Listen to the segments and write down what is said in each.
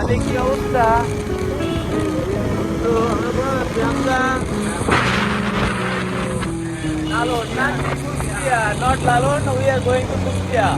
তাহলে কি অবস্থা? তো আমরা লালন not Lalon we are going to Kushtia.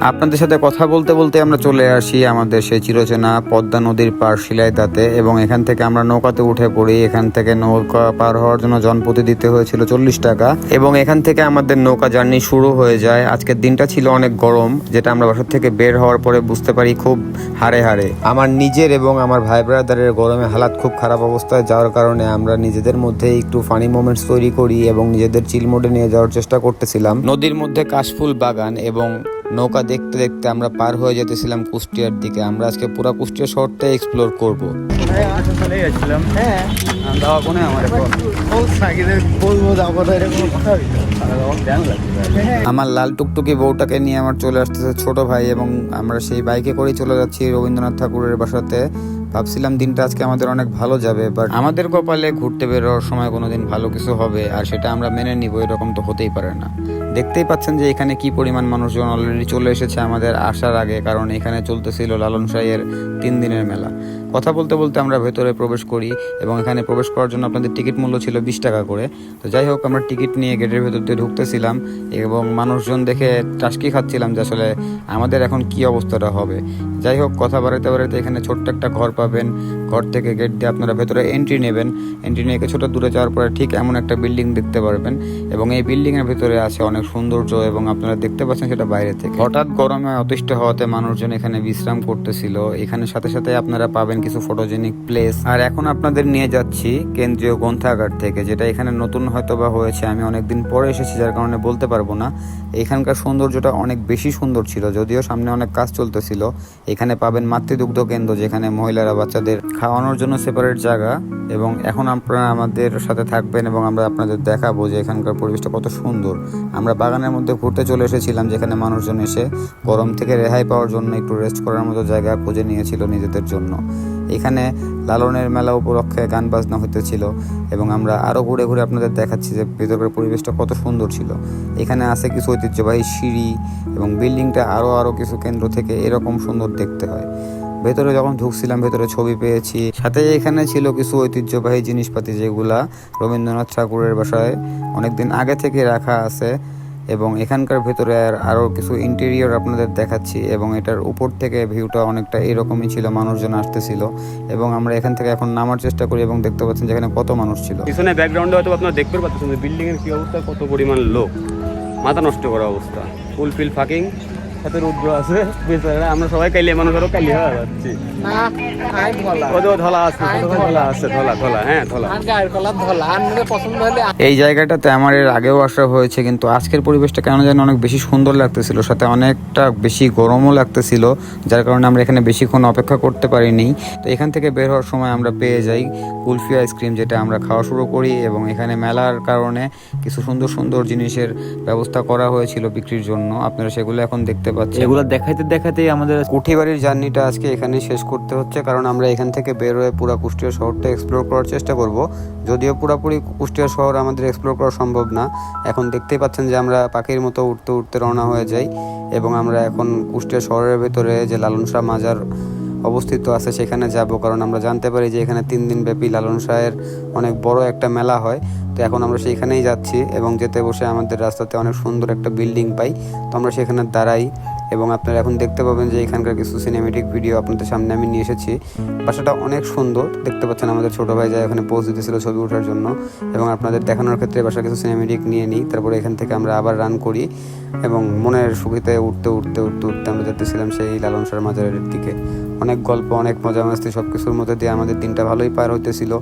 আপনাদের সাথে কথা বলতে বলতে আমরা চলে আসি আমাদের সেই চিরচেনা পদ্মা নদীর পার শিলাইদাতে এবং এখান থেকে আমরা নৌকাতে উঠে পড়ি। এখান থেকে নৌকা পার হওয়ার জন্য জনপ্রতি দিতে হয়েছিল চল্লিশ টাকা এবং এখান থেকে আমাদের নৌকা জার্নি শুরু হয়ে যায়। আজকের দিনটা ছিল অনেক গরম, যেটা আমরা বাসার থেকে বের হওয়ার পরে বুঝতে পারি খুব হারে হারে আমার নিজের এবং আমার ভাই ব্রাদারের গরমে হালাত খুব খারাপ অবস্থায় যাওয়ার কারণে আমরা নিজেদের মধ্যে একটু ফানি মোমেন্টস তৈরি করি এবং নিজেদের চিল মোডে নিয়ে যাওয়ার চেষ্টা করতেছিলাম। নদীর মধ্যে কাশফুল বাগান এবং নৌকা দেখতে দেখতে আমরা পার হয়ে যেতেছিলাম কুষ্টিয়ার দিকে। আমরা আজকে পুরো কুষ্টিয়া শহরটা এক্সপ্লোর করব। হ্যাঁ। হ্যাঁ। আমার লাল টুকটুকি বউটাকে নিয়ে আমার চলে আসতেছে ছোট ভাই এবং আমরা সেই বাইকে করেই চলে যাচ্ছি রবীন্দ্রনাথ ঠাকুরের বাসাতে। ভাবছিলাম দিনটা আজকে আমাদের অনেক ভালো যাবে বাট আমাদের কপালে ঘুরতে বেরোর সময় কোনোদিন ভালো কিছু হবে, আর সেটা আমরা মেনে নিব, এরকম তো হতেই পারে না। দেখতেই পাচ্ছেন যে এখানে কি পরিমাণ মানুষজন অলরেডি চলে এসেছে আমাদের আসার আগে, কারণ এখানে চলতেছিল লালন সাইয়ের তিন দিনের মেলা। কথা বলতে বলতে আমরা ভেতরে প্রবেশ করি এবং এখানে প্রবেশ করার জন্য আপনাদের টিকিট মূল্য ছিল বিশ টাকা করে। তো যাই হোক, আমরা টিকিট নিয়ে গেটের ভেতর দিয়ে ঢুকতেছিলাম এবং মানুষজন দেখে টাসকি খাচ্ছিলাম যে আসলে আমাদের এখন কি অবস্থাটা হবে। যাই হোক, কথা বাড়াইতে বাড়াইতে এখানে ছোট্ট একটা ঘর পাবেন। ঘর থেকে গেট দিয়ে আপনারা ভেতরে এন্ট্রি নেবেন। এন্ট্রি নিয়ে কিছুটা দূরে যাওয়ার পরে ঠিক এমন একটা বিল্ডিং দেখতে পারবেন এবং এই বিল্ডিং এর ভেতরে আছে অনেক সৌন্দর্য এবং আপনারা দেখতে পাচ্ছেন সেটা বাইরে থেকে। হঠাৎ গরমে অতিষ্ঠ হওয়াতে মানুষজন এখানে বিশ্রাম করতেছিল। এখানে সাথে সাথে আপনারা পাবেন কিছু ফটোজেনিক প্লেস আর এখন আপনাদের নিয়ে যাচ্ছি কেন্দ্রীয় গ্রন্থাগার থেকে, যেটা এখানে নতুন হয়তো বা হয়েছে। আমি অনেকদিন পরে এসেছি, যার কারণে বলতে পারব না। এখানকার সৌন্দর্যটা অনেক বেশি সুন্দর ছিল, যদিও সামনে অনেক কাজ চলতেছিল। এখানে পাবেন মাতৃদুগ্ধ কেন্দ্র, যেখানে মহিলারা, বাচ্চাদের খাওয়ানোর জন্য সেপারেট জায়গা এবং এখন আপনারা আমাদের সাথে থাকবেন এবং আমরা আপনাদের দেখাবো যে এখানকার পরিবেশটা কত সুন্দর। আমরা বাগানের মধ্যে ঘুরতে চলে এসেছিলাম যেখানে মানুষজন এসে গরম থেকে রেহাই পাওয়ার জন্য একটু রেস্ট করার মতো জায়গা খুঁজে নিয়েছিল নিজেদের জন্য। এখানে লালনের মেলা উপলক্ষে গান বাজনা হইতেছিল এবং আমরা আরও ঘুরে ঘুরে আপনাদের দেখাচ্ছি যে ভেতরের পরিবেশটা কত সুন্দর ছিল। এখানে আছে কিছু ঐতিহ্যবাহী সিঁড়ি এবং বিল্ডিংটা আরও আরও কিছু কেন্দ্র থেকে এরকম সুন্দর দেখতে হয়। ভেতরে যখন ঢুকছিলাম, ভেতরে ছবি পেয়েছি। সাথে এখানে ছিল কিছু ঐতিহ্যবাহী জিনিসপাতি যেগুলা রবীন্দ্রনাথ ঠাকুরের বাসায় অনেকদিন আগে থেকে রাখা আছে এবং এখানকার ভেতরে আর আরও কিছু ইন্টেরিয়র আপনাদের দেখাচ্ছি এবং এটার উপর থেকে ভিউটা অনেকটা এরকমই ছিল, মানুষজন আসতেছিল এবং আমরা এখান থেকে এখন নামার চেষ্টা করি এবং দেখতে পাচ্ছেন যেখানে কত মানুষ ছিল। পিছনে ব্যাকগ্রাউন্ডে হয়তো আপনারা দেখতে পাচ্ছেন যে বিল্ডিং এর কি অবস্থা, কত পরিমাণ লোক, মাথা নষ্ট করা অবস্থা ফুল ফিল ফাকিং সাথে রুদ্র আছে বেচারা। আমরা সবাই কাইলে মানুষ আরও কাইলে হয়ে যাচ্ছি। না আই ধলা। ওদের ধলা আছে কোথায় ধলা। আছে ধলা ধলা হ্যাঁ ধলা। আর গায়ের কলার ধলা আপনাদের পছন্দ হলে এই জায়গাটাতে আমার এর আগেও আসা হয়েছে কিন্তু আজকের পরিবেশটা কেন যেন অনেক বেশি সুন্দর লাগতেছিল সাথে অনেকটা বেশি গরমও লাগতেছিল যার কারণে আমরা এখানে বেশিক্ষণ অপেক্ষা করতে পারিনি। তো এখান থেকে বের হওয়ার সময় আমরা পেয়ে যাই কুলফি আইসক্রিম যেটা আমরা খাওয়া শুরু করি এবং এখানে মেলার কারণে কিছু সুন্দর সুন্দর জিনিসের ব্যবস্থা করা হয়েছিল বিক্রির জন্য। আপনারা সেগুলো এখন দেখতে পাচ্ছেন। এগুলো দেখাইতে দেখাতেই আমাদের কুঠিবাড়ির জার্নিটা আজকে এখানে শেষ করতে হচ্ছে কারণ আমরা এখান থেকে বের হয়ে পুরো কুষ্টিয়া শহরটা এক্সপ্লোর করার চেষ্টা করব। যদিও পুরোপুরি কুষ্টিয়া শহর আমাদের এক্সপ্লোর করা সম্ভব না। এখন দেখতেই পাচ্ছেন যে আমরা পাখির মতো উঠতে উঠতে রওনা হয়ে যাই এবং আমরা এখন কুষ্টিয়া শহরের ভেতরে যে লালন শাহ মাজার অবস্থিত আছে, সেখানে যাব। কারণ আমরা জানতে পারি যে এখানে তিন দিন ব্যাপী লালন শাহের অনেক বড় একটা মেলা হয়। তো এখন আমরা সেইখানেই যাচ্ছি এবং যেতে বসে আমাদের রাস্তাতে অনেক সুন্দর একটা বিল্ডিং পাই। তো আমরা সেখানে দাঁড়াই। এবং আপনারা এখন দেখতে পাবেন যে এখানকার কিছু সিনেমেটিক ভিডিও আপনাদের সামনে আমি নিয়ে এসেছি। বাসাটা অনেক সুন্দর। দেখতে পাচ্ছেন আমাদের ছোট ভাই যা এখানে পোজ দিতেছিল ছবি ওঠার জন্য এবং আপনাদের দেখানোর ক্ষেত্রে বাসা কিছু সিনেমেটিক নিয়ে নিই। তারপরে এখান থেকে আমরা আবার রান করি এবং মনের সুখিতে উঠতে উঠতে উঠতে উঠতে আমরা যেতেছিলাম সেই লালন সার মাজারের দিকে। অনেক গল্প, অনেক মজা মাস্তি সব কিছুর মধ্যে দিয়ে আমাদের দিনটা ভালোই পার হইতেছিল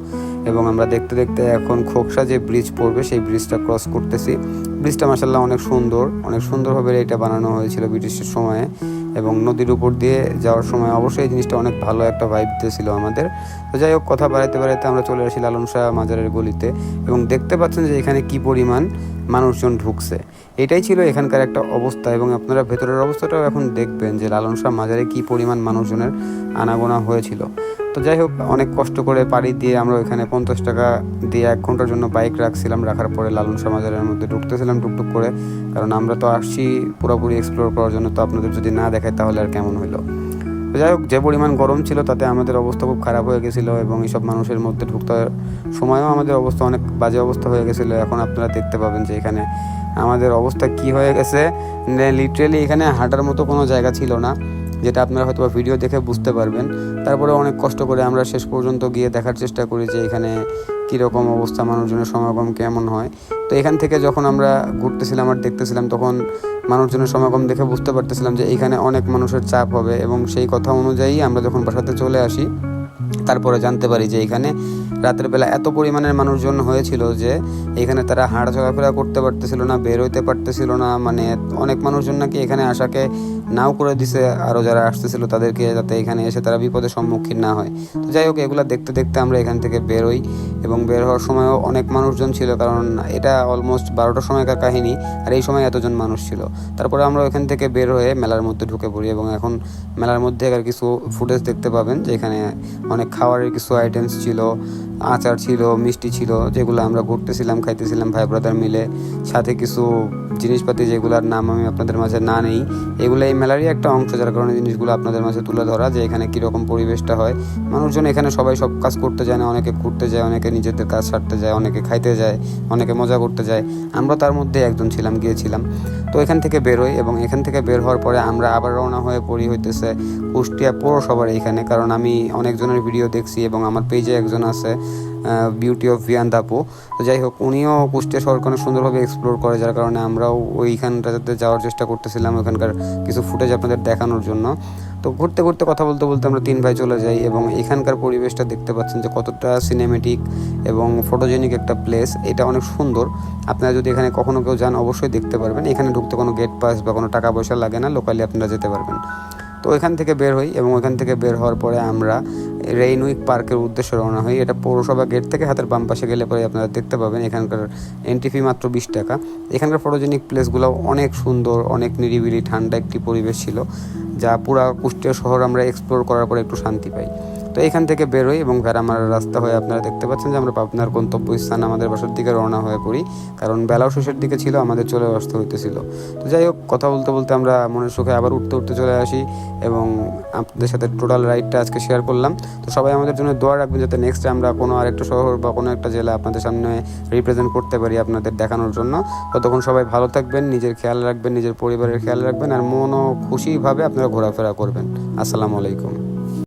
এবং আমরা দেখতে দেখতে এখন খোকসা যে ব্রিজ পড়বে, সেই ব্রিজটা ক্রস করতেছি। ব্রিজটা মাসাল্লাহ অনেক সুন্দর। অনেক সুন্দরভাবে এটা বানানো হয়েছিল ব্রিটিশের সময়ে এবং নদীর উপর দিয়ে যাওয়ার সময় অবশ্যই এই জিনিসটা অনেক ভালো একটা ভাইব দিয়েছিল আমাদের। তো যাই হোক, কথা বাড়াইতে বাড়াইতে আমরা চলে আসি লালন শাহ মাজারের গলিতে এবং দেখতে পাচ্ছেন যে এখানে কি পরিমাণ মানুষজন ঢুকছে। এটাই ছিল এখানকার একটা অবস্থা এবং আপনারা ভেতরের অবস্থাটাও এখন দেখবেন যে লালন শাহ মাজারে কি পরিমাণ মানুষজনের আনাগোনা হয়েছিল। তো যাই হোক, অনেক কষ্ট করে পাড়ি দিয়ে আমরা ওইখানে পঞ্চাশ টাকা দিয়ে এক ঘণ্টার জন্য বাইক রাখছিলাম, রাখার পরে লালন শাহ মাজারের মধ্যে ঢুকতেছিলাম টুকটুক করে। কারণ আমরা তো আসছি পুরোপুরি এক্সপ্লোর করার জন্য, তো আপনাদের যদি না দেখায় তাহলে আর কেমন হলো যাই হোক, যে পরিমাণ গরম ছিল তাতে আমাদের অবস্থা খুব খারাপ হয়ে গেছিল এবং এইসব মানুষের মধ্যে ঢুকতে সময়ও আমাদের অবস্থা অনেক বাজে অবস্থা হয়ে গেছিল। এখন আপনারা দেখতে পাবেন যে এখানে আমাদের অবস্থা কি হয়ে গেছে। লিটারেলি এখানে হাঁটার মতো কোনো জায়গা ছিল না। যেটা আপনারা হয়তো ভিডিও দেখে বুঝতে পারবেন। তারপরে অনেক কষ্ট করে আমরা শেষ পর্যন্ত গিয়ে দেখার চেষ্টা করি যে এখানে কীরকম অবস্থা, মানুষজনের সমাগম কেমন হয়। তো এখান থেকে যখন আমরা ঘুরতেছিলাম আর দেখতেছিলাম, তখন মানুষজনের সমাগম দেখে বুঝতে পারতেছিলাম যে এখানে অনেক মানুষের চাপ হবে এবং সেই কথা অনুযায়ী আমরা যখন বাসাতে চলে আসি, তারপরে জানতে পারি যে এখানে রাতের বেলা এত পরিমাণের মানুষজন হয়েছিল যে এখানে তারা হাঁটা চলাফেরা করতে পারতেছিল না, বের হইতে পারতেছিল না। মানে অনেক মানুষজন নাকি এখানে আসাকে নাও করে দিছে। আরও যারা আসতেছিল তাদেরকে যাতে এখানে এসে তারা বিপদের সম্মুখীন না হয়। তো যাই হোক, এগুলো দেখতে দেখতে আমরা এখান থেকে বেরোই এবং বের হওয়ার সময়ও অনেক মানুষজন ছিল কারণ এটা অলমোস্ট বারোটার সময়কার কাহিনী আর এই সময় এতজন মানুষ ছিল। তারপরে আমরা ওখান থেকে বের হয়ে মেলার মধ্যে ঢুকে পড়ি এবং এখন মেলার মধ্যে আর কিছু ফুটেজ দেখতে পাবেন যে এখানে অনেক খাবারের কিছু আইটেমস ছিল, আচার ছিল, মিষ্টি ছিল যেগুলো আমরা ঘুরতেছিলাম, খাইতেছিলাম ভাই ব্রাদার মিলে। সাথে কিছু জিনিসপাতি যেগুলোর নাম আমি আপনাদের মাঝে না নেই, এগুলো এই মেলারই একটা অংশ যার কারণে জিনিসগুলো আপনাদের মাঝে তুলে ধরা যে এখানে কীরকম পরিবেশটা হয়। মানুষজন এখানে সবাই সব কাজ করতে যায় না, অনেকে ঘুরতে যায়, অনেকে নিজেদের কাজ সারতে যায়, অনেকে খাইতে যায়, অনেকে মজা করতে যায়। আমরা তার মধ্যে একজন ছিলাম, গিয়েছিলাম। তো এখান থেকে বেরোই এবং এখান থেকে বের হওয়ার পরে আমরা আবার রওনা হয়ে পড়ি হইতেছে কুষ্টিয়া পৌরসভার এইখানে। কারণ আমি অনেকজনের ভিডিও দেখছি এবং আমার পেজে একজন আছে। বিউটি অফ ভিয়ান দাপু তো যাই হোক, উনিও কুষ্টিয়া শহরকে অনেক সুন্দরভাবে এক্সপ্লোর করে, যার কারণে আমরাও ওইখানটাতে যাওয়ার চেষ্টা করতেছিলাম, ওখানকার কিছু ফুটেজ আপনাদের দেখানোর জন্য। তো ঘুরতে ঘুরতে কথা বলতে বলতে আমরা তিন ভাই চলে যাই, এবং এখানকার পরিবেশটা দেখতে পাচ্ছেন যে কতটা সিনেমেটিক এবং ফটোজেনিক একটা প্লেস এটা অনেক সুন্দর। আপনারা যদি এখানে কখনো কেউ যান, অবশ্যই দেখতে পারবেন। এখানে ঢুকতে কোনো গেট পাস বা কোনো টাকা পয়সা লাগে না লোকালি আপনারা যেতে পারবেন। তো ওইখান থেকে বের হই এবং ওইখান থেকে বের হওয়ার পরে আমরা রেইনউইক পার্কের উদ্দেশ্যে রওনা হই। এটা পৌরসভা গেট থেকে হাতের বাম পাশে গেলে পরে আপনারা দেখতে পাবেন এখানকার এন্ট্রি ফি মাত্র বিশ টাকা। এখানকার ফটোজেনিক প্লেসগুলো অনেক সুন্দর, অনেক নিরিবিলি, ঠান্ডা একটি পরিবেশ ছিল, যা পুরা কুষ্টিয়া শহর আমরা এক্সপ্লোর করার পরে একটু শান্তি পাই। তো এখান থেকে বেরোই এবং ভেড়ামার রাস্তা হয়ে আপনারা দেখতে পাচ্ছেন যে আমরা পাবনার গন্তব্যস্থান আমাদের বাসার দিকে রওনা হয়ে পড়ি। কারণ বেলাও শেষের দিকে ছিল, আমাদের চলে আসতে হইতেছিল। তো যাই হোক, কথা বলতে বলতে আমরা মনের সুখে আবার উঠতে উঠতে চলে আসি এবং আপনাদের সাথে টোটাল রাইডটা আজকে শেয়ার করলাম। তো সবাই আমাদের জন্য দোয়া রাখবেন যাতে নেক্সট আমরা কোনো আরেকটা শহর বা কোনো একটা জেলা আপনাদের সামনে রিপ্রেজেন্ট করতে পারি আপনাদের দেখানোর জন্য। ততক্ষণ সবাই ভালো থাকবেন, নিজের খেয়াল রাখবেন, নিজের পরিবারের খেয়াল রাখবেন, আর মনও খুশিভাবে আপনারা ঘোরাফেরা করবেন। আসসালামু আলাইকুম।